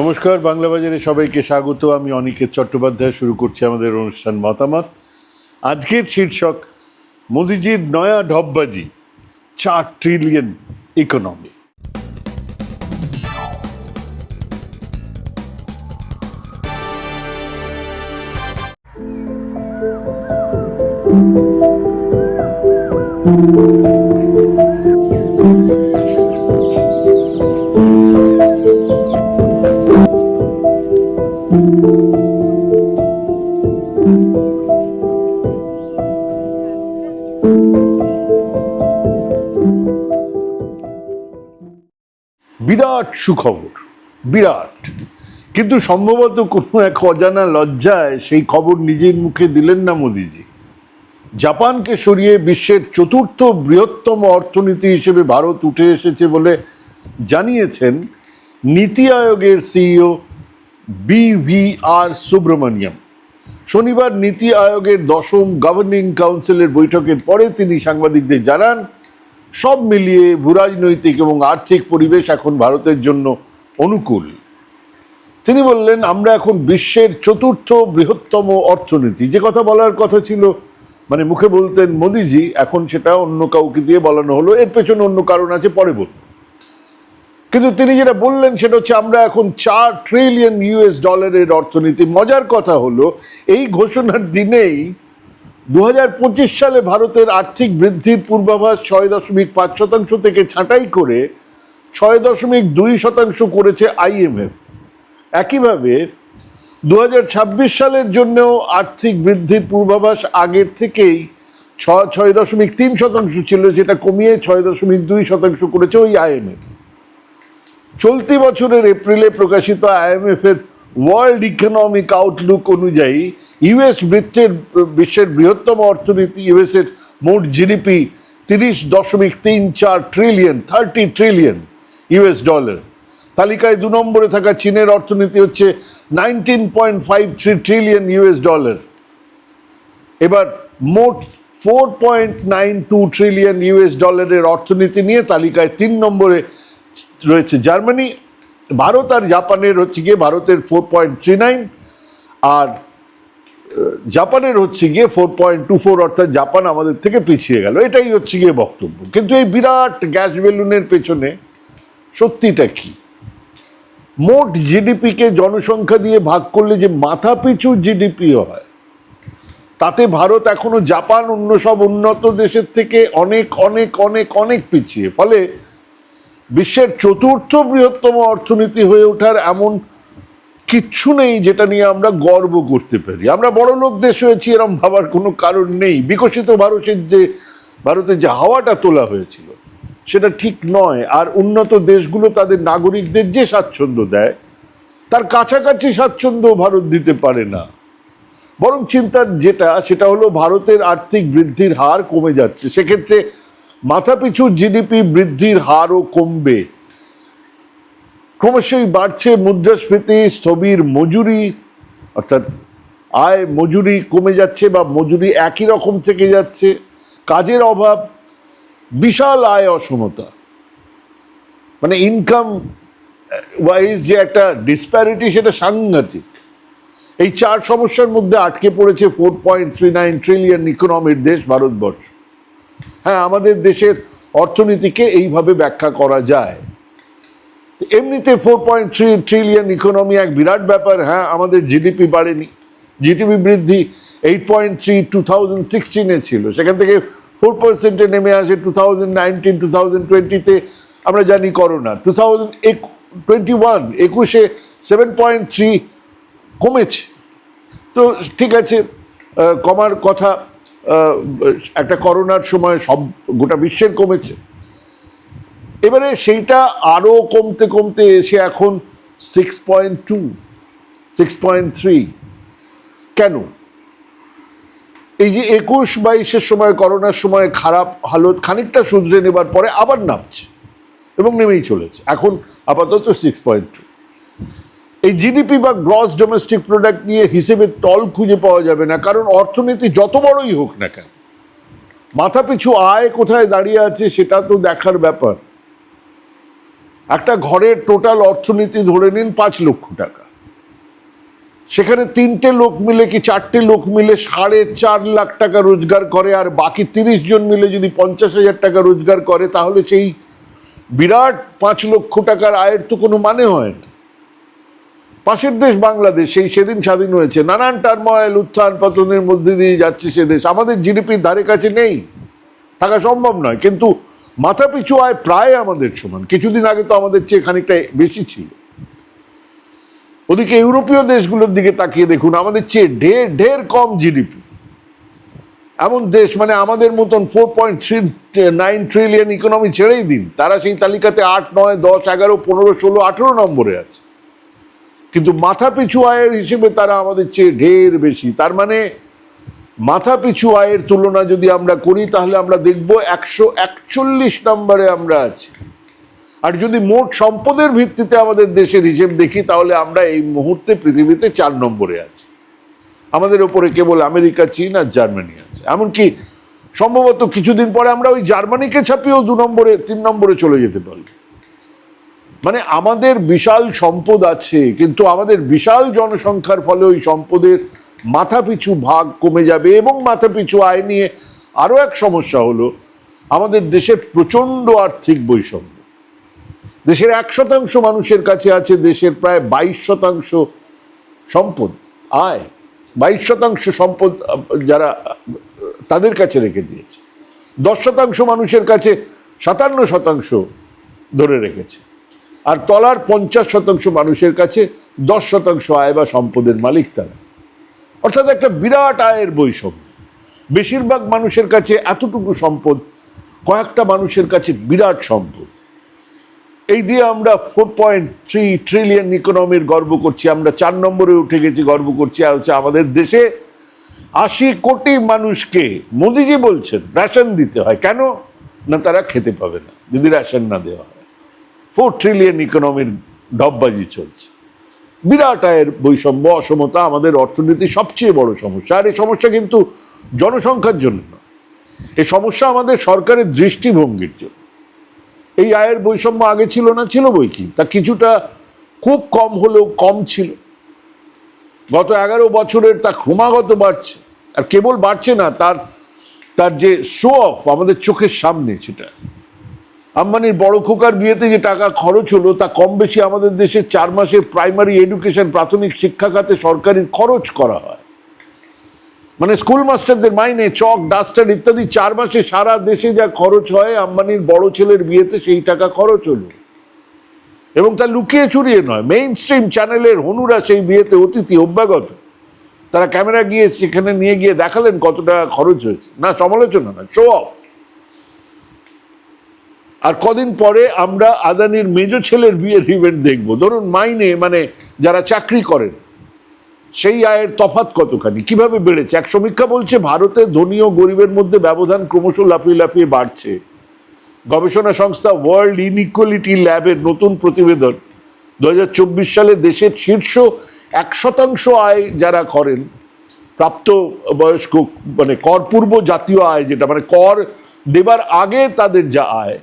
নমস্কার, বাংলা বাজারে সবাইকে স্বাগত। আমি অনিকেত চট্টোপাধ্যায়, শুরু করছি আমাদের অনুষ্ঠান মতামত। আজকের শীর্ষক, মোদিজির নয়া ঢপবাজি চার ট্রিলিয়ন ইকোনমি বিরাট সুখবর, বিরাট। কিন্তু সম্ভবত কোনো এক অজানা লজ্জায় সেই খবর নিজের মুখে দিলেন না মোদিজি। জাপানকে সরিয়ে বিশ্বের চতুর্থ বৃহত্তম অর্থনীতি হিসেবে ভারত উঠে এসেছে বলে জানিয়েছেন নীতি আয়োগের সিইও বিভিআর সুব্রমণিয়াম। শনিবার নীতি আয়োগের দশম গভর্নিং কাউন্সিলের বৈঠকের পরে তিনি সাংবাদিকদের জানান সব মিলিয়ে ভূরাজনৈতিক এবং আর্থিক পরিবেশ এখন ভারতের জন্য অনুকূল। তিনি বললেন, আমরা এখন বিশ্বের চতুর্থ বৃহত্তম অর্থনীতি। যে কথা বলার কথা ছিল মানে মুখে বলতেন মোদিজি, এখন সেটা অন্য কাউকে দিয়ে বলানো হলো। এর পেছনে অন্য কারণ আছে পরে বলব কিন্তু তিনি যেটা বললেন, সেটা হচ্ছে আমরা এখন চার ট্রিলিয়ন ইউএস ডলারের অর্থনীতি। মজার কথা হলো, এই ঘোষণার দিনেই দু হাজার পঁচিশ সালে ভারতের আর্থিক বৃদ্ধির পূর্বাভাস ছয় দশমিক পাঁচ শতাংশ থেকে ছাঁটাই করে ছয় দশমিক দুই শতাংশ করেছে আইএমএফ একইভাবে দু হাজার ছাব্বিশ সালের জন্যও আর্থিক বৃদ্ধির পূর্বাভাস আগের থেকেই ছ ছয় দশমিক তিন শতাংশ ছিল, যেটা কমিয়ে ছয় দশমিক দুই শতাংশ করেছে ওই আইএমএফ চলতি বছরের এপ্রিলে প্রকাশিত আইএমএফ এর ওয়ার্ল্ড ইকোনমিক আউটলুক অনুযায়ী ইউএস বৃত্তের, বিশ্বের বৃহত্তম অর্থনীতি ইউএস এর মোট জিডিপি তিরিশ দশমিক তিন চার trillion thirty trillion US dollar তালিকায় দু নম্বরে থাকা চীনের অর্থনীতি হচ্ছে nineteen point five three trillion US dollar এবার মোট four point nine two trillion US ডলারের অর্থনীতি নিয়ে তালিকায় তিন নম্বরে রয়েছে জার্মানি ভারত আর জাপানের হচ্ছে গিয়ে ভারতের ফোর পয়েন্ট থ্রি নাইন আর জাপানের হচ্ছে গিয়ে ফোর পয়েন্ট টু ফোর অর্থাৎ জাপান আমাদের থেকে পিছিয়ে গেল। এটাই হচ্ছে গিয়ে বক্তব্য। কিন্তু এই বিরাট গ্যাস বেলুনের পেছনে সত্যিটা কি? মোট জিডিপিকে জনসংখ্যা দিয়ে ভাগ করলে যে মাথা পিছু জিডিপি হয়, তাতে ভারত এখনও জাপান অন্য সব উন্নত দেশের থেকে অনেক অনেক অনেক অনেক পিছিয়ে। ফলে বিশ্বের চতুর্থ বৃহত্তম অর্থনীতি হয়ে ওঠার এমন কিচ্ছু নেই যেটা নিয়ে আমরা গর্ব করতে পারি। আমরা বড় লোক দেশ হয়েছি, এরম ভাবার কোনো কারণ নেই। বিকশিত ভারতের যে ভারতের যে হাওয়াটা তোলা হয়েছিল, সেটা ঠিক নয়। আর উন্নত দেশগুলো তাদের নাগরিকদের যে স্বাচ্ছন্দ্য দেয়, তার কাছাকাছি স্বাচ্ছন্দ্য ভারত দিতে পারে না। বরং চিন্তার যেটা, সেটা হলো ভারতের আর্থিক বৃদ্ধির হার কমে যাচ্ছে। সেক্ষেত্রে মাথাপিছু জিডিপি বৃদ্ধির হারও কমবে। ক্রমশই বাড়ছে মুদ্রাস্ফীতি, স্থবির মজুরি, অর্থাৎ আয় মজুরি কমে যাচ্ছে বা মজুরি একই রকম থেকে যাচ্ছে। কাজের অভাব, বিশাল আয় অসমতা। মানে ইনকাম ওয়াইজ যে একটা ডিসপ্যারিটি সেটা সাংঘাতিক। এই চার সমস্যার মধ্যে আটকে পড়েছে four point three nine trillion ইকোনমির দেশ ভারতবর্ষ। হ্যাঁ আমাদের দেশের অর্থনীতিকে এইভাবে ব্যাখ্যা করা যায়। এমনিতে four point three trillion economy এক বিরাট ব্যাপার হ্যাঁ আমাদের জিডিপি বাড়েনি। জিডিপি বৃদ্ধি eight point three two thousand সিক্সটিনে ছিল, সেখান থেকে ফোর পার্সেন্টে নেমে আসে two thousand nineteen two thousand টোয়েন্টিতে আমরা জানি করোনা টু থাউজেন্ড এক টোয়েন্টি ওয়ান একুশে সেভেন পয়েন্ট থ্রি কমেছে। তো ঠিক আছে কমার কথা একটা করোনার সময় সব গোটা বিশ্বের কমেছে। এবারে সেইটা আরও কমতে কমতে এসে এখন six point two six point three কেন? এই যে একুশ বাইশের সময়, করোনার সময় খারাপ হালত খানিকটা শুধরে নেবার পরে আবার নামছে এবং নেমেই চলেছে। এখন আপাতত সিক্স পয়েন্ট টু এই জিডিপি বা গ্রস ডোমেস্টিক প্রোডাক্ট নিয়ে হিসেবে তল খুঁজে পাওয়া যাবে না, কারণ অর্থনীতি যত বড়ই হোক না কেন, মাথাপিছু আয় কোথায় দাঁড়িয়ে আছে সেটা তো দেখার ব্যাপার। একটা ঘরের টোটাল অর্থনীতি ধরে নিন পাঁচ লক্ষ টাকা। সেখানে তিনটে লোক মিলে কি চারটে লোক মিলে সাড়ে চার লাখ টাকা রোজগার করে, আর বাকি তিরিশ জন মিলে যদি পঞ্চাশ হাজার টাকা রোজগার করে, তাহলে সেই বিরাট পাঁচ লক্ষ টাকার আয়ের তো কোনো মানে হয় না। পাশের দেশ বাংলাদেশ, সেই সেদিন স্বাধীন হয়েছে। নানান টার্ময়েল উত্থান পতনের মধ্যে দিয়ে যাচ্ছে সে দেশ। আমাদের জিডিপির ধারে কাছে নেই। থাকা সম্ভব নয়। কিন্তু মাথা পিছু আয় প্রায় আমাদের সমান। কিছুদিন আগে তো আমাদের চেয়ে খানিকটা বেশি ছিল। ওদিকে ইউরোপীয় দেশগুলোর দিকে তাকিয়ে দেখুন, আমাদের চেয়ে ঢের ঢের কম জিডিপি এমন দেশ মানে আমাদের মতন four point three nine trillion economy ছেড়েই দিন। তারা সেই তালিকাতে আট, নয়, দশ, এগারো, পনেরো, ষোলো, আঠেরো নম্বরে আছে। কিন্তু মাথা পিছু আয়ের হিসেবে তারা আমাদের চেয়ে ঢের বেশি। তার মানে মাথা পিছু আয়ের তুলনা যদি আমরা করি, তাহলে আমরা দেখব একশো একচল্লিশ নম্বরে আমরা আছি। আর যদি মোট সম্পদের ভিত্তিতে আমাদের দেশের হিসেব দেখি, তাহলে আমরা এই মুহূর্তে পৃথিবীতে চার নম্বরে আছি। আমাদের ওপরে কেবল আমেরিকা, চীন আর জার্মানি আছে। এমনকি সম্ভবত কিছুদিন পরে আমরা ওই জার্মানিকে ছাপিয়েও দু নম্বরে, তিন নম্বরে চলে যেতে পারি মানে আমাদের বিশাল সম্পদ আছে, কিন্তু আমাদের বিশাল জনসংখ্যার ফলে ওই সম্পদের মাথাপিছু ভাগ কমে যাবে এবং মাথাপিছু আয় নিয়ে আরও এক সমস্যা হলো, আমাদের দেশের প্রচণ্ড আর্থিক বৈষম্য। দেশের এক শতাংশ মানুষের কাছে আছে, দেশের প্রায় বাইশ শতাংশ সম্পদ, আয়, বাইশ শতাংশ সম্পদ যারা, তাদের কাছে রেখে দিয়েছে। দশ শতাংশ মানুষের কাছে সাতান্ন শতাংশ ধরে রেখেছে। আর তলার পঞ্চাশ শতাংশ মানুষের কাছে দশ শতাংশ আয় বা সম্পদের মালিক তারা। অর্থাৎ একটা বিরাট আয়ের বৈষম্য। বেশিরভাগ মানুষের কাছে এতটুকু সম্পদ, কয়েকটা মানুষের কাছে বিরাট সম্পদ। এই দিয়ে আমরা ফোর পয়েন্ট থ্রি ট্রিলিয়ন ইকোনমির গর্ব করছি, আমরা চার নম্বরে উঠে গেছি, গর্ব করছি, আর হচ্ছে আমাদের দেশে আশি কোটি মানুষকে মোদিজি বলছেন, রেশন দিতে হয়। কেন? না, তারা খেতে পাবে না, যদি রেশন না দেওয়া হয়। ফোর ট্রিলিয়ন ইকোনমির ডববাজি চলছে। বিরাট আয়ের বৈষম্য, অসমতা আমাদের অর্থনীতির সবচেয়ে বড় সমস্যা। আর এই সমস্যা কিন্তু জনসংখ্যার জন্য নয়। এই সমস্যা আমাদের সরকারের দৃষ্টিভঙ্গির জন্য। এই আয়ের বৈষম্য আগে ছিল না, ছিল বই কি? তা কিছুটা খুব কম হলেও কম ছিল। গত এগারো বছরের তা ক্রমাগত বাড়ছে। আর কেবল বাড়ছে না, তার তার যে শো অফ আমাদের চোখের সামনে সেটা। আম্বানির বড় খোকার বিয়েতে যে টাকা খরচ হলো, তা কম বেশি আমাদের দেশে চার মাসের প্রাইমারি এডুকেশন প্রাথমিক শিক্ষা খাতে সরকারি খরচ করা হয়। মানে স্কুল মাস্টারদের মাইনে, চক ডাস্টার ইত্যাদি চার মাসে সারা দেশে যা খরচ হয়, আম্বানির বড় ছেলের বিয়েতে সেই টাকা খরচ হলো। এবং তা লুকিয়ে চুরিয়ে নয় মেইন স্ট্রিম চ্যানেলের হনুরা সেই বিয়েতে অতিথি, অভ্যাগত। তারা ক্যামেরা গিয়ে সেখানে নিয়ে গিয়ে দেখালেন কত টাকা খরচ হয়েছে। না, সমালোচনা না শো অফ আর কদিন পরে আমরা আদানির মেজো ছেলের বিয়ের ইভেন্ট দেখব। ধরুন মাইনে মানে যারা চাকরি করেন, সেই আয়ের তফাত কতখানি? কীভাবে বেড়েছে? এক সমীক্ষা বলছে, ভারতে ধনী ও গরিবের মধ্যে ব্যবধান ক্রমশ লাফিয়ে লাফিয়ে বাড়ছে। গবেষণা সংস্থা ওয়ার্ল্ড ইনইকুয়ালিটি ল্যাবের নতুন প্রতিবেদন দু হাজার চব্বিশ সালে দেশের শীর্ষ এক শতাংশ আয় যারা করেন, প্রাপ্ত বয়স্ক মানে করপূর্ব জাতীয় আয় যেটা মানে কর দেবার আগে তাদের যা আয়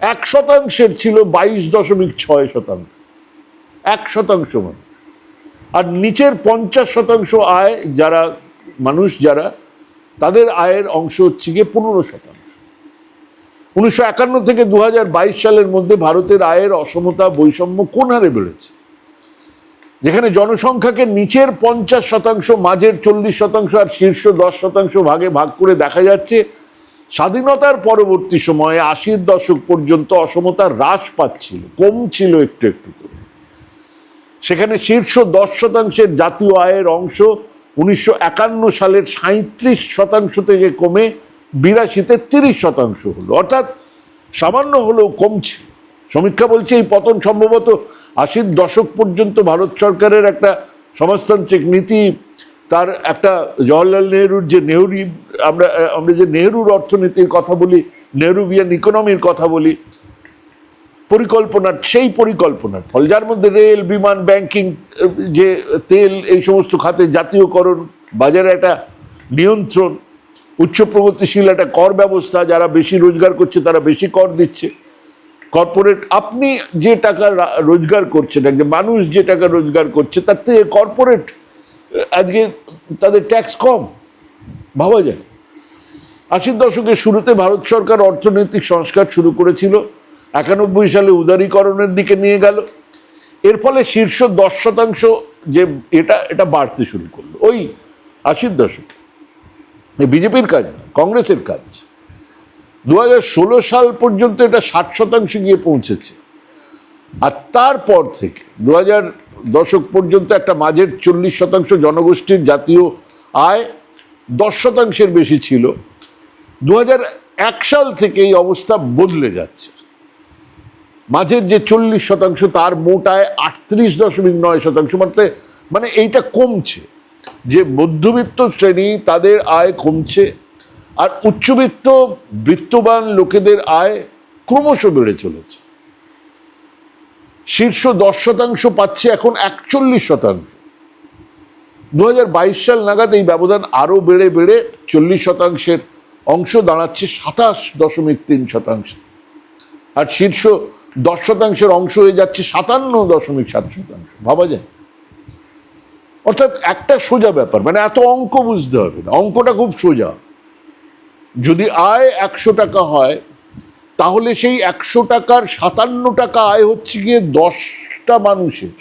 এক শতাংশের ছিল বাইশ দশমিক ছয় শতাংশ। এক শতাংশ মানে আর নিচের পঞ্চাশ শতাংশ আয় যারা, মানুষ যারা, তাদের আয়ের অংশ হচ্ছে গিয়ে পনেরো শতাংশ। উনিশশো একান্ন থেকে দু হাজার বাইশ সালের মধ্যে ভারতের আয়ের অসমতা বৈষম্য কোন হারে বেড়েছে? যেখানে জনসংখ্যাকে নিচের পঞ্চাশ শতাংশ, মাঝের চল্লিশ শতাংশ আর শীর্ষ দশ শতাংশ ভাগে ভাগ করে দেখা যাচ্ছে স্বাধীনতার পরবর্তী সময়ে আশির দশক পর্যন্ত অসমতা হ্রাস পাচ্ছিল, কমছিল একটু একটু করে। সেখানে শীর্ষ দশ শতাংশের জাতীয় আয়ের অংশ উনিশশো একান্ন সালের সাঁত্রিশ শতাংশ থেকে কমে বিরাশিতে তিরিশ শতাংশ হলো। অর্থাৎ সামান্য হলেও কমছে। সমীক্ষা বলছে এই পতন সম্ভবত আশির দশক পর্যন্ত ভারত সরকারের একটা সমাজতান্ত্রিক নীতি তার একটা জওয়াহরলাল নেহরুর যে নেহরু, আমরা আমরা যে নেহরুর অর্থনীতির কথা বলি, নেহরুবিয়ান ইকোনমির কথা বলি, পরিকল্পনার, সেই পরিকল্পনার ফল, যার মধ্যে রেল, বিমান, ব্যাংকিং, যে তেল, এই সমস্ত খাতে জাতীয়করণ, বাজারে একটা নিয়ন্ত্রণ, উচ্চ প্রগতিশীল একটা কর ব্যবস্থা, যারা বেশি রোজগার করছে তারা বেশি কর দিচ্ছে। কর্পোরেট, আপনি যে টাকা রোজগার করছেন, একজন মানুষ যে টাকা রোজগার করছে, তার থেকে কর্পোরেট আজকে তাদের ট্যাক্স কম, ভাবা যায়। আশির দশকের শুরুতে ভারত সরকার অর্থনৈতিক সংস্কার শুরু করেছিল, একানব্বই সালে উদারীকরণের দিকে নিয়ে গেল। এর ফলে শীর্ষ দশ শতাংশ যে এটা এটা বাড়তে শুরু করল, ওই আশির দশকে। বিজেপির কাজ না, কংগ্রেসের কাজ। দু সাল পর্যন্ত এটা ষাট শতাংশে গিয়ে পৌঁছেছে। আর তারপর থেকে দু হাজার দশক পর্যন্ত একটা মাঝের চল্লিশ শতাংশ জনগোষ্ঠীর জাতীয় আয় দশ শতাংশের বেশি ছিল। দু এক সাল থেকে এই অবস্থা বদলে যাচ্ছে। মাঝের যে চল্লিশ শতাংশ, তার মোট আয় আটত্রিশ দশমিক নয় শতাংশ। মানে মানে এইটা কমছে। যে মধ্যবিত্ত শ্রেণি, তাদের আয় কমছে। আর উচ্চবিত্ত, বৃত্তবান লোকেদের আয় ক্রমশ বেড়ে চলেছে। শীর্ষ দশ শতাংশ পাচ্ছে এখন একচল্লিশ শতাংশ। দু হাজার বাইশ সাল নাগাদ এই ব্যবধান আরও বেড়ে বেড়ে চল্লিশ শতাংশের অংশ দাঁড়াচ্ছে সাতাশ দশমিক তিন শতাংশ। আর শীর্ষ দশ শতাংশের অংশ হয়ে যাচ্ছে সাতান্ন দশমিক সাত শতাংশ। ভাবা যায়? অর্থাৎ একটা সোজা ব্যাপার মানে এত অঙ্ক বুঝতে হবে না। অঙ্কটা খুব সোজা। যদি আয় একশো টাকা হয় তাহলে সেই একশো টাকার সাতান্ন টাকা আয় হচ্ছে গিয়ে দশটা মানুষের।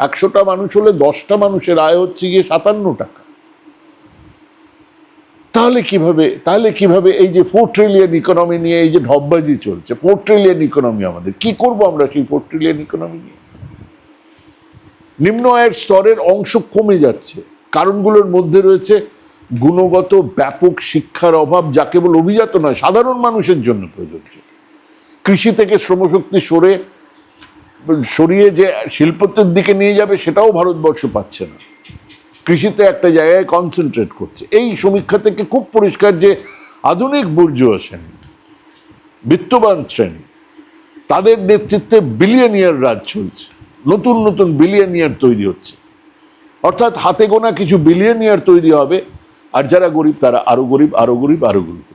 একশোটা মানুষ হলে দশটা মানুষের আয় হচ্ছে গিয়ে সাতান্ন টাকা। তাহলে কীভাবে তাহলে কীভাবে এই যে ফোর ট্রিলিয়ন ইকোনমি নিয়ে এই যে ঢপবাজি চলছে ফোর ট্রিলিয়ন ইকোনমি আমাদের, কি করব আমরা সেই ফোর ট্রিলিয়ন ইকোনমি নিয়ে? নিম্ন আয়ের স্তরের অংশ কমে যাচ্ছে, কারণগুলোর মধ্যে রয়েছে গুণগত ব্যাপক শিক্ষার অভাব, যা কেবল অভিজাত নয়, সাধারণ মানুষের জন্য প্রযোজ্য। কৃষি থেকে শ্রমশক্তি সরে, সরিয়ে যে শিল্পত্বের দিকে নিয়ে যাবে, সেটাও ভারতবর্ষ পাচ্ছে না। কৃষিতে একটা জায়গায় কনসেন্ট্রেট করছে। এই সমীক্ষা থেকে খুব পরিষ্কার যে আধুনিক বুর্জুয়া শ্রেণি বিত্তবান শ্রেণি, তাদের নেতৃত্বে বিলিয়নিয়ার রাজ চলছে। নতুন নতুন বিলিয়নিয়ার তৈরি হচ্ছে। অর্থাৎ হাতে গোনা কিছু বিলিয়নিয়ার তৈরি হবে, আর যারা গরিব তারা আরও গরিব আরও গরিব আরও গরিব।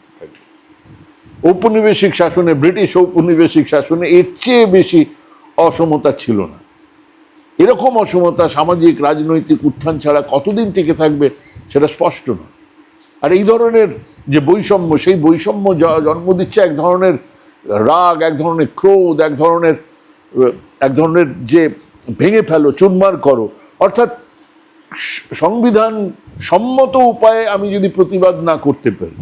ঔপনিবেশিক শাসনে, ব্রিটিশ ঔপনিবেশিক শাসনে এর চেয়ে বেশি অসমতা ছিল না। এরকম অসমতা সামাজিক, রাজনৈতিক উত্থান ছাড়া কতদিন টিকে থাকবে সেটা স্পষ্ট নয়। আর এই ধরনের যে বৈষম্য, সেই বৈষম্য জন্ম দিচ্ছে এক ধরনের রাগ, এক ধরনের ক্রোধ, এক ধরনের এক ধরনের যে ভেঙে ফেলো, চুরমার করো। অর্থাৎ সংবিধান সম্মত উপায়ে আমি যদি প্রতিবাদ না করতে পারি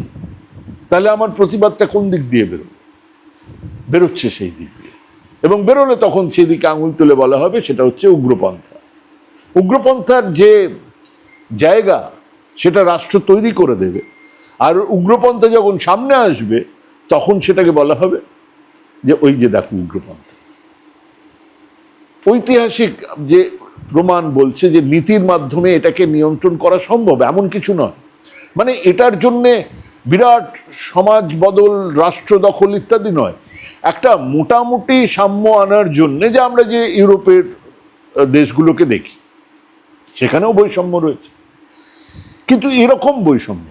তাহলে আমার প্রতিবাদটা কোন দিক দিয়ে বেরোবে? বেরোচ্ছে সেই দিক দিয়ে। এবং বেরোলে তখন সেদিকে আঙুল তুলে বলা হবে, সেটা হচ্ছে উগ্রপন্থা। উগ্রপন্থার যে জায়গা, সেটা রাষ্ট্র তৈরি করে দেবে। আর উগ্রপন্থা যখন সামনে আসবে, তখন সেটাকে বলা হবে যে, ওই যে দেখো উগ্রপন্থা। ঐতিহাসিক যে প্রমাণ বলছে যে, নীতির মাধ্যমে এটাকে নিয়ন্ত্রণ করা সম্ভব, এমন কিছু নয়। মানে এটার জন্যে বিরাট সমাজ বদল, রাষ্ট্র দখল ইত্যাদি নয়। একটা মোটামুটি সাম্য আনার জন্যে যে আমরা যে ইউরোপের দেশগুলোকে দেখি, সেখানেও বৈষম্য রয়েছে। কিন্তু এরকম বৈষম্য।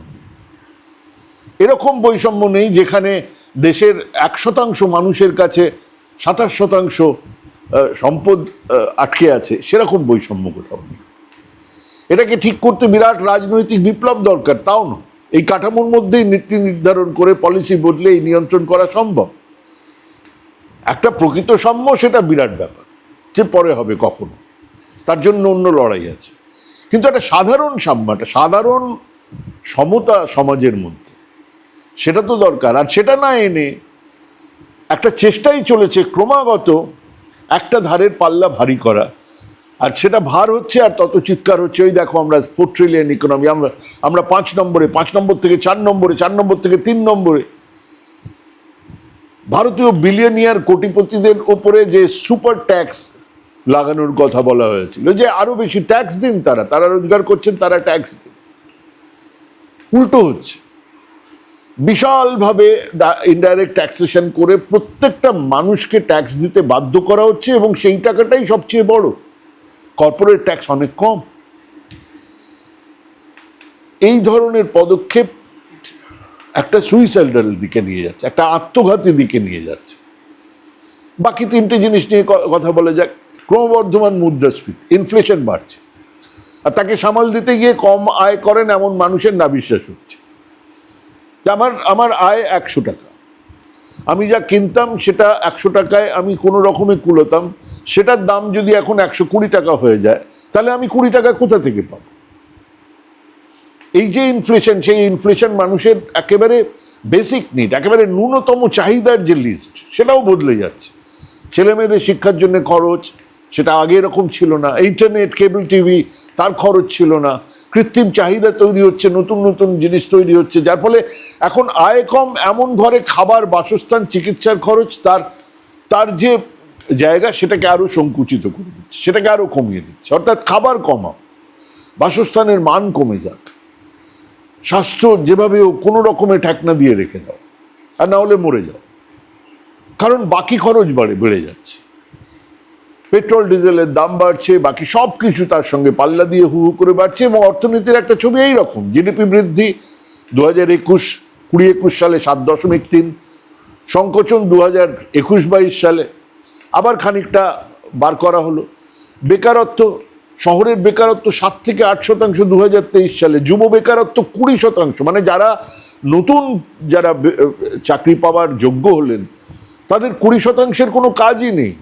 এরকম বৈষম্য নেই যেখানে দেশের এক শতাংশ মানুষের কাছে সাতাশ শতাংশ সম্পদ আটকে আছে, সেরকম বৈষম্য কোথাও নেই। এটাকে ঠিক করতে বিরাট রাজনৈতিক বিপ্লব দরকার? তাও না এই কাঠামোর মধ্যেই নীতি নির্ধারণ করে পলিসি বদলে এই নিয়ন্ত্রণ করা সম্ভব। একটা প্রকৃত সাম্য সেটা বিরাট ব্যাপার, যে পরে হবে কখনো। তার জন্য অন্য লড়াই আছে। কিন্তু একটা সাধারণ সাম্য, একটা সাধারণ সমতা সমাজের মধ্যে, সেটা তো দরকার। আর সেটা না এনে একটা চেষ্টাই চলেছে ক্রমাগত একটা ধারের পাল্লা ভারী করা আর সেটা ভার হচ্ছে আর তত চিৎকার হচ্ছে। ওই দেখো আমরা ফোর ট্রিলিয়ন ইকোনমি আমরা আমরা পাঁচ নম্বরে, পাঁচ নম্বর থেকে চার নম্বরে, চার নম্বর থেকে তিন নম্বরে। ভারতীয় বিলিয়নিয়ার কোটিপতিদের ওপরে যে সুপার ট্যাক্স লাগানোর কথা বলা হয়েছিল, যে আরও বেশি ট্যাক্স দিন তারা তারা রোজগার করছেন, তারা ট্যাক্স দিন। উল্টো হচ্ছে, বিশালভাবে ইনডাইরেক্ট ট্যাক্সেশন করে প্রত্যেকটা মানুষকে ট্যাক্স দিতে বাধ্য করা হচ্ছে এবং সেই টাকাটাই সবচেয়ে বড়। কর্পোরেট ট্যাক্স অনেক কম। এই ধরনের পদক্ষেপ একটা সুইসাইডাল দিকে নিয়ে যাচ্ছে, একটা আত্মঘাতী দিকে নিয়ে যাচ্ছে। বাকি তিনটে জিনিস নিয়ে কথা বলা যাক। ক্রমবর্ধমান মুদ্রাস্ফীতি ইনফ্লেশন বাড়ছে। আর তাকে সামাল দিতে গিয়ে কম আয় করেন এমন মানুষের না বিশ্বাস হচ্ছে আমার আমার আয় একশো টাকা। আমি যা কিনতাম সেটা একশো টাকায় আমি কোনো রকমে কুলোতাম, সেটার দাম যদি এখন একশো কুড়ি টাকা হয়ে যায়, তাহলে আমি কুড়ি টাকা কোথা থেকে পাবো? এই যে ইনফ্লেশন সেই ইনফ্লেশন মানুষের একেবারে বেসিক নিড একেবারে ন্যূনতম চাহিদার যে লিস্ট সেটাও বদলে যাচ্ছে। ছেলে মেয়েদের শিক্ষার জন্য খরচ, সেটা আগে এরকম ছিল না। ইন্টারনেট কেবল টিভি তার খরচ ছিল না। কৃত্রিম চাহিদা তৈরি হচ্ছে, নতুন নতুন জিনিস তৈরি হচ্ছে। যার ফলে এখন আয় কম, এমন ঘরে খাবার, বাসস্থান, চিকিৎসার খরচ, তার তার যে জায়গা সেটাকে আরও সংকুচিত করে দিচ্ছে, সেটাকে আরও কমিয়ে দিচ্ছে। অর্থাৎ খাবার কমা বাসস্থানের মান কমে যাক। স্বাস্থ্য যেভাবে কোনো রকমে ঠেকনা দিয়ে রেখে দাও, আর না হলে মরে যাও। কারণ বাকি খরচ বাড়ে, বেড়ে যাচ্ছে। পেট্রোল, ডিজেলের দাম বাড়ছে, বাকি সব কিছু তার সঙ্গে পাল্লা দিয়ে হু হু করে বাড়ছে এবং অর্থনীতির একটা ছবি এই রকম। জিডিপি বৃদ্ধি দু হাজার একুশ, কুড়ি একুশ সালে সাত দশমিক তিন, সংকোচন দু হাজার একুশ বাইশ সালে আবার খানিকটা বার করা হলো। বেকারত্ব, শহরের বেকারত্ব সাত থেকে আট শতাংশ দু হাজার তেইশ সালে, যুব বেকারত্ব কুড়ি শতাংশ মানে যারা নতুন যারা চাকরি পাওয়ার যোগ্য হলেন, তাদের কুড়ি শতাংশের কোনো কাজই নেই।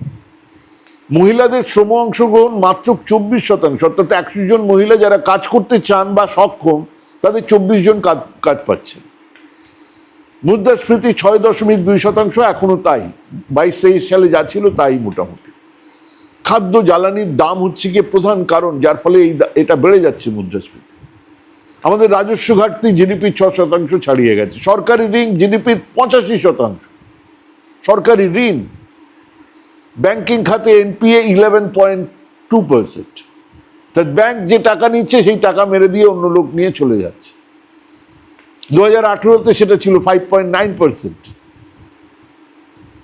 মহিলাদের শ্রম অংশগ্রহণ মাত্র চব্বিশ শতাংশ, অর্থাৎ একশো জন মহিলা যারা কাজ করতে চান বা সক্ষম, তাদের চব্বিশ জন কাজ কাজ পাচ্ছেন। মুদ্রাস্ফীতি ছয় দশমিক দুই শতাংশ, এখনও তাই। বাইশ তেইশ সালে যা ছিল তাই মোটামুটি। খাদ্য জ্বালানির দাম হচ্ছে গিয়ে প্রধান কারণ, যার ফলে এই এটা বেড়ে যাচ্ছে মুদ্রাস্ফীতি। আমাদের রাজস্ব ঘাটতি জিডিপির ছ শতাংশ ছাড়িয়ে গেছে। সরকারি ঋণ জিডিপির পঁচাশি শতাংশ। সরকারি ঋণ ব্যাংকিং খাতে NPA eleven point two percent bank যে টাকা নিচ্ছে, সেই টাকা মেরে দিয়ে অন্য লোক নিয়ে চলে যাচ্ছে। দু হাজার আঠেরোতে সেটা ছিল ফাইভ পয়েন্ট নাইন পার্সেন্ট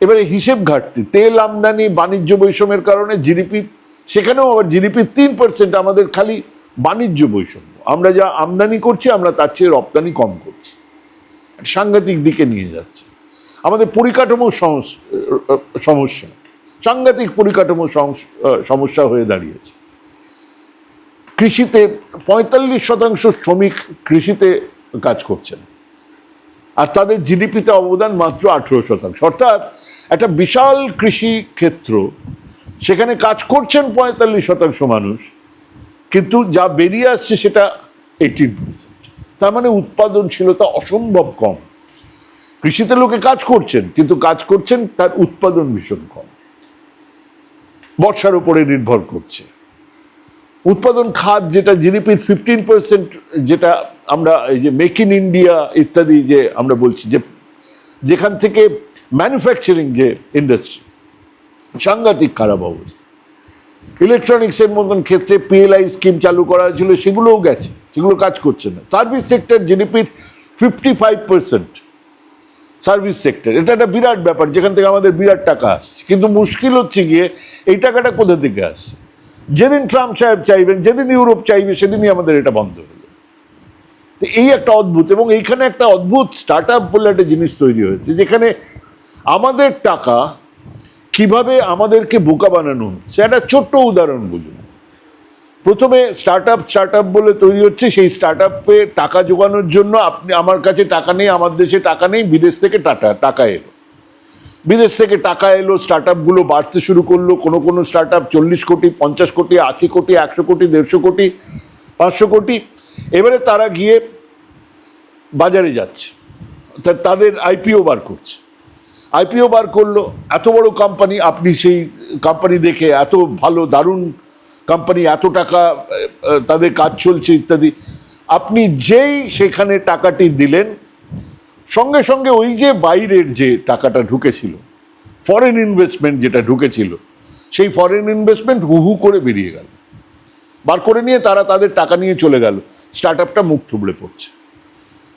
এবারে হিসেব ঘাটতি, তেল আমদানি, বাণিজ্য বৈষম্যের কারণে জিডিপি, সেখানেও আবার জিডিপির তিন পার্সেন্ট আমাদের খালি বাণিজ্য বৈষম্য। আমরা যা আমদানি করছি, আমরা তার চেয়ে রপ্তানি কম করছি। সাংঘাতিক দিকে নিয়ে যাচ্ছে। আমাদের পরিকাঠামো সমস্যা। সাংঘাতিক পরিকাঠামো সমস্যা হয়ে দাঁড়িয়েছে। কৃষিতে পঁয়তাল্লিশ শতাংশ শ্রমিক কৃষিতে কাজ করছেন। আর তাদের জিডিপিতে অবদান মাত্র আঠেরো শতাংশ। অর্থাৎ একটা বিশাল কৃষি ক্ষেত্র, সেখানে কাজ করছেন পঁয়তাল্লিশ শতাংশ মানুষ, কিন্তু যা বেরিয়ে আসছে সেটা এইটিন পার্সেন্ট তার মানে উৎপাদনশীলতা অসম্ভব কম। কৃষিতে লোকে কাজ করছেন, কিন্তু কাজ করছেন তার উৎপাদন ভীষণ কম। বর্ষার উপরে নির্ভর করছে। উৎপাদন খাত যেটা জিডিপির ফিফটিন পার্সেন্ট যেটা আমরা এই যে মেক ইন ইন্ডিয়া ইত্যাদি যে আমরা বলছি, যে যেখান থেকে ম্যানুফ্যাকচারিং যে ইন্ডাস্ট্রি সাংঘাতিক খারাপ অবস্থা। ইলেকট্রনিক্সের মতন ক্ষেত্রে পিএলআই স্কিম চালু করা হয়েছিল, সেগুলোও গেছে, সেগুলো কাজ করছে না। সার্ভিস সেক্টর জিডিপির fifty five percent service sector. এটা একটা বিরাট ব্যাপার, যেখান থেকে আমাদের বিরাট টাকা আসছে। কিন্তু মুশকিল হচ্ছে গিয়ে, এই টাকাটা কোথা থেকে আসছে? যেদিন ট্রাম্প সাহেব চাইবেন, যেদিন ইউরোপ চাইবে, সেদিনই আমাদের এটা বন্ধ যাবে। তো এই একটা অদ্ভুত, এবং এইখানে একটা অদ্ভুত স্টার্ট আপ বলে একটা জিনিস তৈরি হয়েছে, যেখানে আমাদের টাকা কীভাবে আমাদেরকে বোকা বানানো হচ্ছে। একটা ছোট্ট উদাহরণ বুঝুন। প্রথমে স্টার্ট আপ স্টার্ট আপ বলে তৈরি হচ্ছে, সেই স্টার্ট আপে টাকা জোগানোর জন্য আপনি, আমার কাছে টাকা নেই, আমার দেশে টাকা নেই, বিদেশ থেকে টাটা, টাকা এলো। বিদেশ থেকে টাকা এলো স্টার্ট আপগুলো বাড়তে শুরু করল, কোনো কোনো স্টার্ট আপ চল্লিশ কোটি, পঞ্চাশ কোটি, আশি কোটি, একশো কোটি, দেড়শো কোটি, পাঁচশো কোটি, এবারে তারা গিয়ে বাজারে যাচ্ছে। তাদের আইপিও বার করছে। আইপিও বার করল, এত বড় কোম্পানি আপনি সেই কোম্পানি দেখে এত ভালো, দারুণ কোম্পানি এত টাকা তাদের কাজ চলছে ইত্যাদি। আপনি যেই সেখানে টাকাটি দিলেন, সঙ্গে সঙ্গে ওই যে বাইরের যে টাকাটা ঢুকেছিল ফরেন ইনভেস্টমেন্ট যেটা ঢুকেছিল, সেই ফরেন ইনভেস্টমেন্ট হু হু করে বেরিয়ে গেল। বার করে নিয়ে তারা তাদের টাকা নিয়ে চলে গেল। স্টার্ট আপটা মুখ থুবড়ে পড়ছে।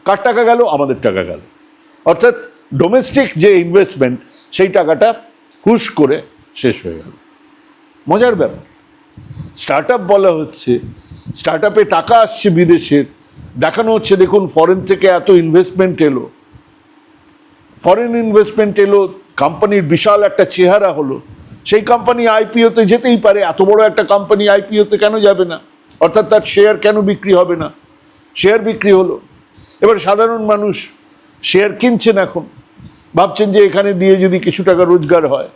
কার টাকা গেল? আমাদের টাকা গেল। অর্থাৎ ডোমেস্টিক যে ইনভেস্টমেন্ট সেই টাকাটা হুশ করে শেষ হয়ে গেল। মজার ব্যাপার। স্টার্ট আপ বলা হচ্ছে স্টার্ট আপে টাকা আসছে বিদেশের। দেখানো হচ্ছে, দেখুন ফরেন থেকে এত ইনভেস্টমেন্ট এলো। ফরেন ইনভেস্টমেন্ট এলো কোম্পানির বিশাল একটা চেহারা হলো। সেই কোম্পানি আইপিওতে যেতেই পারে, এত বড় একটা কোম্পানি আইপিওতে কেন যাবে না? অর্থাৎ তার শেয়ার কেন বিক্রি হবে না? শেয়ার বিক্রি হলো। এবার সাধারণ মানুষ শেয়ার কিনছেন এখন। ভাবছেন যে এখানে দিয়ে যদি কিছু টাকা রোজগার হয়,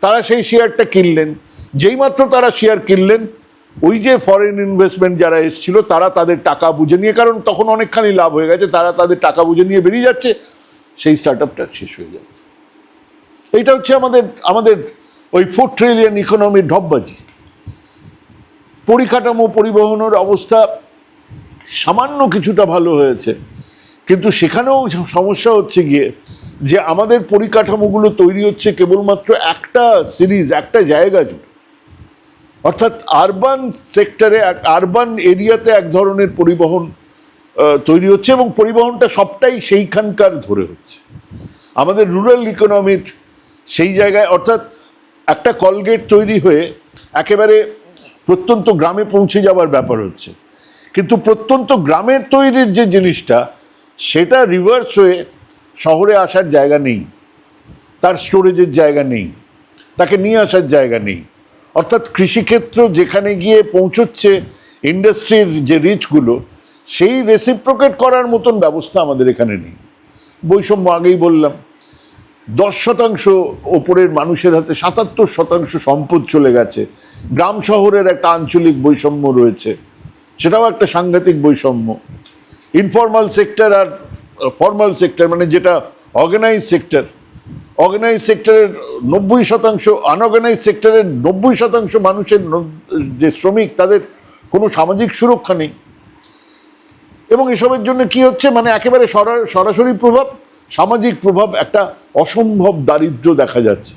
তারা সেই শেয়ারটা কিনলেন। যেই মাত্র তারা শেয়ার কিনলেন, ওই যে ফরেন ইনভেস্টমেন্ট যারা এসেছিল, তারা তাদের টাকা বুঝে নিয়ে, কারণ তখন অনেকখানি লাভ হয়ে গেছে, তারা তাদের টাকা বুঝে নিয়ে বেরিয়ে যাচ্ছে, সেই স্টার্ট আপটা শেষ হয়ে যাচ্ছে। এইটা হচ্ছে আমাদের আমাদের ওই ফোর ট্রিলিয়ন ইকোনমির ঢপবাজি। পরিকাঠামো পরিবহনের অবস্থা সামান্য কিছুটা ভালো হয়েছে, কিন্তু সেখানেও সমস্যা হচ্ছে গিয়ে যে আমাদের পরিকাঠামোগুলো তৈরি হচ্ছে কেবলমাত্র একটা সিরিজ, একটা জায়গা জুড়ে। অর্থাৎ আরবান সেক্টরে আরবান এরিয়াতে এক ধরনের পরিবহন তৈরি হচ্ছে এবং পরিবহনটা সবটাই সেইখানকার ধরে হচ্ছে। আমাদের রুরাল ইকোনমির সেই জায়গায়, অর্থাৎ একটা কলগেট তৈরি হয়ে একেবারে প্রত্যন্ত গ্রামে পৌঁছে যাওয়ার ব্যাপার হচ্ছে। কিন্তু প্রত্যন্ত গ্রামের তৈরির যে জিনিসটা, সেটা রিভার্স হয়ে শহরে আসার জায়গা নেই। তার স্টোরেজের জায়গা নেই। তাকে নিয়ে আসার জায়গা নেই। অর্থাৎ কৃষিক্ষেত্র যেখানে গিয়ে পৌঁছচ্ছে ইন্ডাস্ট্রির যে রিচগুলো, সেই রেসিপ্রোকেট করার মতন ব্যবস্থা আমাদের এখানে নেই। বৈষম্য আগেই বললাম, দশ শতাংশ ওপরের মানুষের হাতে সাতাত্তর শতাংশ সম্পদ চলে গেছে। গ্রাম শহরের একটা আঞ্চলিক বৈষম্য রয়েছে, সেটাও একটা সাংঘাতিক বৈষম্য। ইনফর্মাল সেক্টর আর ফর্মাল সেক্টর মানে যেটা অর্গানাইজ সেক্টর অর্গানাইজ সেক্টরের নব্বই শতাংশ আনঅর্গানাইজ সেক্টরের নব্বই শতাংশ মানুষের যে শ্রমিক, তাদের কোনো সামাজিক সুরক্ষা নেই। এবং এসবের জন্য কি হচ্ছে? মানে একেবারে সরা- সরাসরি প্রভাব, সামাজিক প্রভাব একটা অসম্ভব দারিদ্র্য দেখা যাচ্ছে।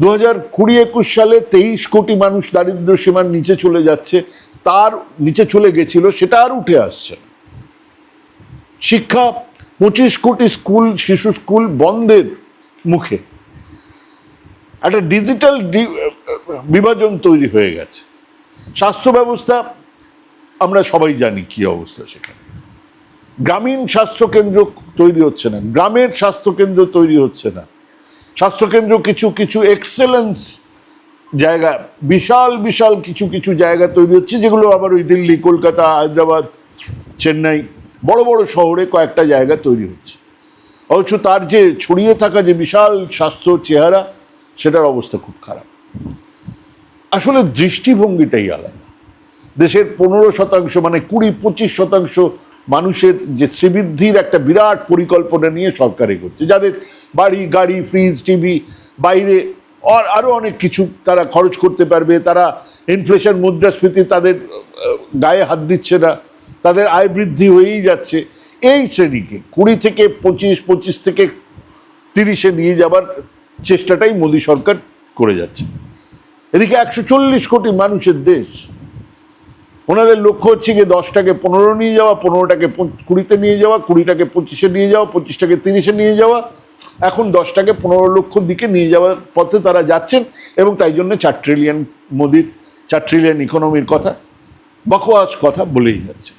দু হাজার কুড়ি একুশ সালে তেইশ কোটি মানুষ দারিদ্র্য সীমার নিচে চলে যাচ্ছে, তার নিচে চলে গেছিল, সেটা আর উঠে আসছে শিক্ষা, পঁচিশ কোটি স্কুল, শিশু স্কুল বন্ধের মুখে। একটা ডিজিটাল বিভাজন তৈরি হয়ে গেছে। স্বাস্থ্য ব্যবস্থা, আমরা সবাই জানি কি অবস্থা সেখানে। গ্রামীণ স্বাস্থ্যকেন্দ্র তৈরি হচ্ছে না, গ্রামের স্বাস্থ্যকেন্দ্র তৈরি হচ্ছে না। স্বাস্থ্যকেন্দ্র কিছু কিছু এক্সেলেন্স জায়গা, বিশাল বিশাল কিছু কিছু জায়গা তৈরি হচ্ছে, যেগুলো আবার ওই দিল্লি, কলকাতা, হায়দ্রাবাদ, চেন্নাই, বড় বড় শহরে কয়েকটা জায়গা তৈরি হচ্ছে। অথচ তার যে ছড়িয়ে থাকা যে বিশাল স্বাস্থ্য চেহারা, সেটার অবস্থা খুব খারাপ। আসলে দৃষ্টিভঙ্গিটাই আলাদা। দেশের পনেরো শতাংশ মানে কুড়ি, পঁচিশ শতাংশ মানুষের যে শ্রীবৃদ্ধির একটা বিরাট পরিকল্পনা নিয়ে সরকার এগোচ্ছে। যাদের বাড়ি, গাড়ি ফ্রিজ টিভি বাইরে আর আরও অনেক কিছু তারা খরচ করতে পারবে। তারা ইনফ্লেশন মুদ্রাস্ফীতি তাদের গায়ে হাত দিচ্ছে না। তাদের আয় বৃদ্ধি হয়েই যাচ্ছে। এই শ্রেণীকে কুড়ি থেকে পঁচিশ পঁচিশ থেকে তিরিশে নিয়ে যাবার চেষ্টাটাই মোদী সরকার করে যাচ্ছে। এদিকে একশো চল্লিশ কোটি মানুষের দেশ, ওনাদের লক্ষ্য হচ্ছে গিয়ে দশটাকে পনেরো নিয়ে যাওয়া, পনেরোটাকে কুড়িতে নিয়ে যাওয়া, কুড়িটাকে পঁচিশে নিয়ে যাওয়া, পঁচিশটাকে তিরিশে নিয়ে যাওয়া, এখন দশটাকে পনেরো লক্ষ দিকে নিয়ে যাওয়ার পথে তারা যাচ্ছেন এবং তাই জন্য চার ট্রিলিয়ন মোদির, চার ট্রিলিয়ন ইকোনমির কথা বকওয়াস কথা বলেই যাচ্ছে।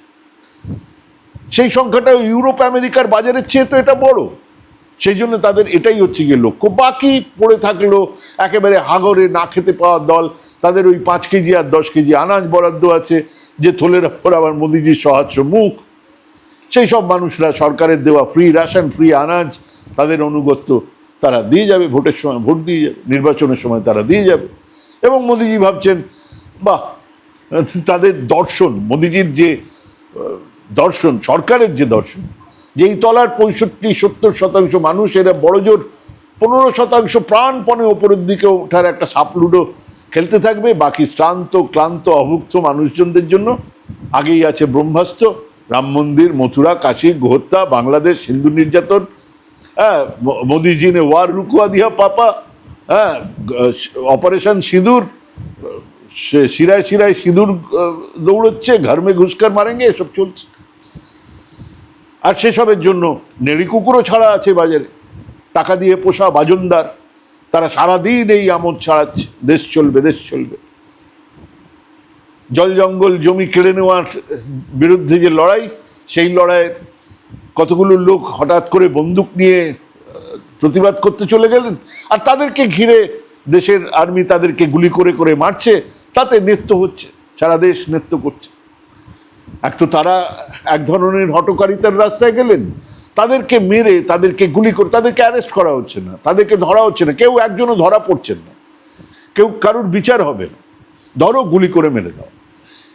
সেই সংখ্যাটা ইউরোপ, আমেরিকার বাজারের চেয়ে তো এটা বড়। সেই জন্য তাদের এটাই হচ্ছে গিয়ে লক্ষ্য। বাকি পড়ে থাকল একেবারে হাগরে না খেতে পাওয়ার দল। তাদের ওই পাঁচ কেজি আর দশ কেজি আনাজ বরাদ্দ আছে, যে থলের ওপর আবার মোদিজির সহাস্য মুখ। সেই সব মানুষরা সরকারের দেওয়া ফ্রি রেশন ফ্রি আনাজ, তাদের অনুগত্য তারা দিয়ে যাবে, ভোটের সময় ভোট দিয়ে যাবে, নির্বাচনের সময় তারা দিয়ে যাবে। এবং মোদিজি ভাবছেন, বাহ, তাদের দর্শন, মোদিজির যে দর্শন, সরকারের যে দর্শন যেই তলার পঁয়ষট্টি, সত্তর শতাংশ মানুষ, এরা বড়জোর পনেরো শতাংশ প্রাণপণে ওপরের দিকে ওঠার একটা সাপলুডো খেলতে থাকবে, বাকি শ্রান্ত, ক্লান্ত, অভুক্ত মানুষজনদের জন্য। আগেই আছে ব্রহ্মাস্ত্র, রাম মন্দির, মথুরা, কাশী, গোহত্যা, বাংলাদেশ, হিন্দু নির্যাতন হ্যাঁ মোদিজি ওয়ার রুকুয়া দিয়া পাপা হ্যাঁ অপারেশন সিঁদুর শিরায় শিরায় সিঁদুর দৌড়চ্ছে, ঘর মে ঘুষকার মারেঙ্গে, এসব চলছে। আর সেসবের জন্য নেড়ি কুকুরও ছাড়া আছে বাজারে। টাকা দিয়ে পোষা বাজনদার, তারা সারাদিন এই আমোদ ছাড়াচ্ছে। দেশ চলবে দেশ চলবে। জল জঙ্গল জমি কেড়ে নেওয়ার বিরুদ্ধে যে লড়াই, সেই লড়াইয়ের কতগুলো লোক হঠাৎ করে বন্দুক নিয়ে প্রতিবাদ করতে চলে গেলেন? আর তাদেরকে ঘিরে দেশের আর্মি তাদেরকে গুলি করে করে মারছে, তাতে নৃত্য হচ্ছে, সারা দেশ নৃত্য করছে। এক তো তারা এক ধরনের হটকারিতার রাস্তায় গেলেন। তাদেরকে মেরে, তাদেরকে গুলি করে, তাদেরকে অ্যারেস্ট করা হচ্ছে না। তাদেরকে ধরা হচ্ছে না। কেউ একজনও ধরা পড়ছেন না। কেউ কারুর বিচার হবে না। ধরো গুলি করে মেরে দাও।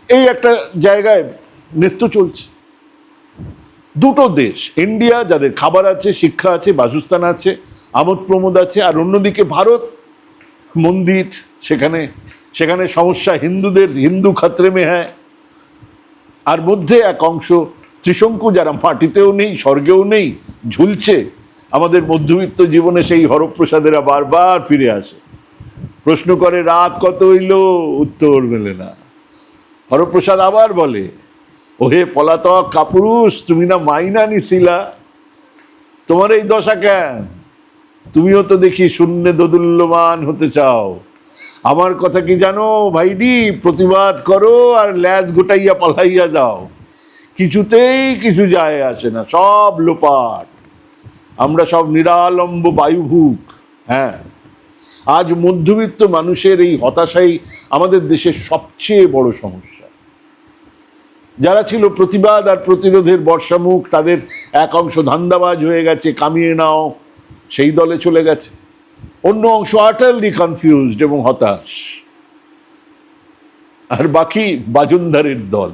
এই একটা জায়গায় নৃত্য চলছে। দুটো দেশ ইন্ডিয়া যাদের খাবার আছে, শিক্ষা আছে, বাসস্থান আছে, আমোদ প্রমোদ আছে, আর অন্যদিকে ভারত, মন্দির, সেখানে সেখানে সমস্যা হিন্দুদের, হিন্দু খাত্রে মে হ্যায়। আর মধ্যে এক অংশ ত্রিশঙ্কু যারা মাটিতেও নেই, স্বর্গেও নেই, ঝুলছে। আমাদের মধ্যবিত্ত জীবনে সেই হরপ্রসাদেরা বারবার ফিরে আসে। প্রশ্ন করে, রাত কত হইল? উত্তর মেলে না। হরপ্রসাদ আবার বলে, ওহে পলাতক কাপুরুষ, তুমি না মাইনা নিছিলা তোমার এই দশা কেন? তুমিও তো দেখি শূন্যে দোদুল্যমান হতে চাও। আমার কথা কি জানো ভাইডি? প্রতিবাদ করো আর ল্যাজ গোটাইয়া পালাইয়া যাও। কিছুতেই কিছু যায় আসে না, সব লোপাট। আমরা সব নিরালম্ব বায়ুভূক হ্যাঁ। আজ মধ্যবিত্ত মানুষের এই হতাশাই আমাদের দেশের সবচেয়ে বড় সমস্যা। যারা ছিল প্রতিবাদ আর প্রতিরোধের বর্ষামুখ, তাদের এক অংশ ধান্দাবাজ হয়ে গেছে, কামিয়ে নাও, সেই দলে চলে গেছে। অন্য অংশ আটারলি কনফিউজড এবং হতাশ। আর বাকি বাজনদারের দল,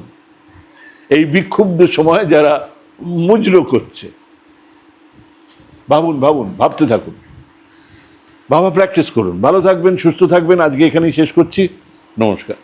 এই বিক্ষুব্ধ সময় যারা মুজরো করছে। ভাবুন ভাবুন, ভাবতে থাকুন। বাবা প্র্যাকটিস করুন। ভালো থাকবেন, সুস্থ থাকবেন। আজকে এখানেই শেষ করছি। নমস্কার।